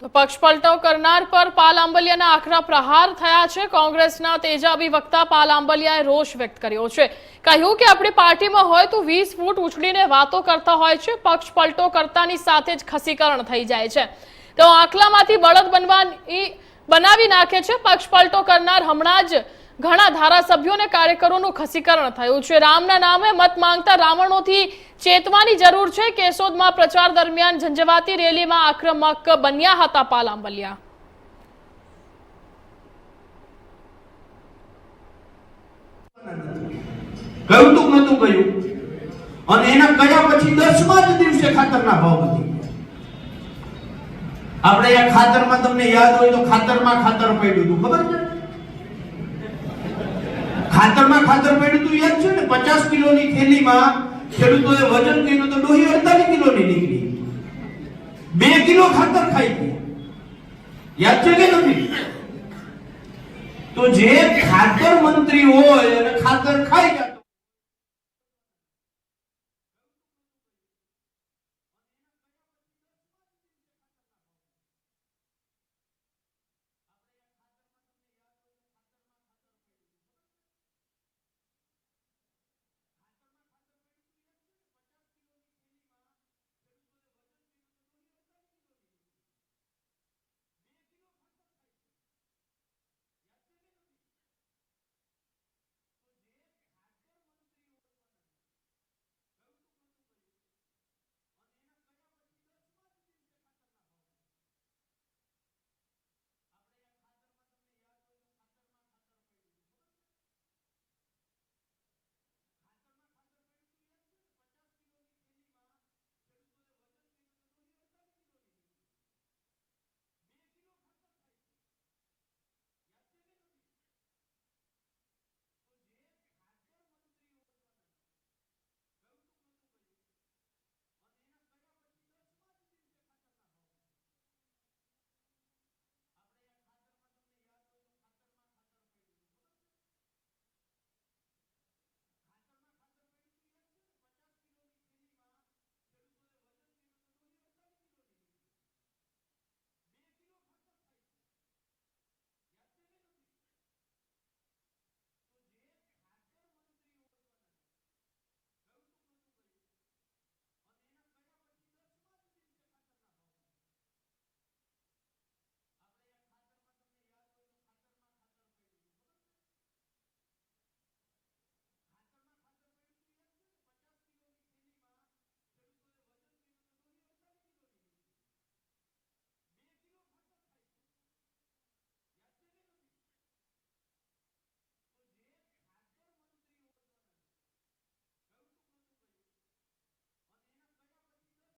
તો પક્ષ પલટો કરનાર પર પાલ આંબલિયાના આકરા પ્રહાર થયા છે. કોંગ્રેસના તેજાબી વક્તા પાલ આંબલિયાએ રોષ વ્યક્ત કર્યો છે. કહ્યું કે આપણી પાર્ટીમાં હોય તો વીસ ફૂટ ઉછળીને વાતો કરતા હોય છે. પક્ષ પલટો કરતાની સાથે જ ખસીકરણ થઈ જાય છે. તો આખલામાંથી બળદ બનવાની બનાવી નાખે છે. પક્ષ પલટો કરનાર હમણાં જ ઘણા ધારાસભ્યોને કાર્યકરોનું ખસીકરણ થયું છે. રામના નામે મત માંગતા રાવણોથી ચેતવાની જરૂર છે કેશોદમાં પ્રચાર દરમિયાન ઝંઝવાતી રેલીમાં આક્રમક બન્યા હતા પાલાંબલિયા. કયું તું નતું આપણે ખાતરમાં તમને યાદ હોય તો ખાતર પડ્યું હતું, ખબર છે? ખાતરમાં ખાતર પડ્યું યાદ છે ને? પચાસ કિલોની થેલીમાં ખેડૂતોએ વજન કર્યું તો ડોહી અડતાલીસ કિલોની નીકળી. બે કિલો ખાતર ખાઈ ગઈ. યાદ છે કે નથી? તો જે ખાતર મંત્રી હોય અને ખાતર ખાઈ જતા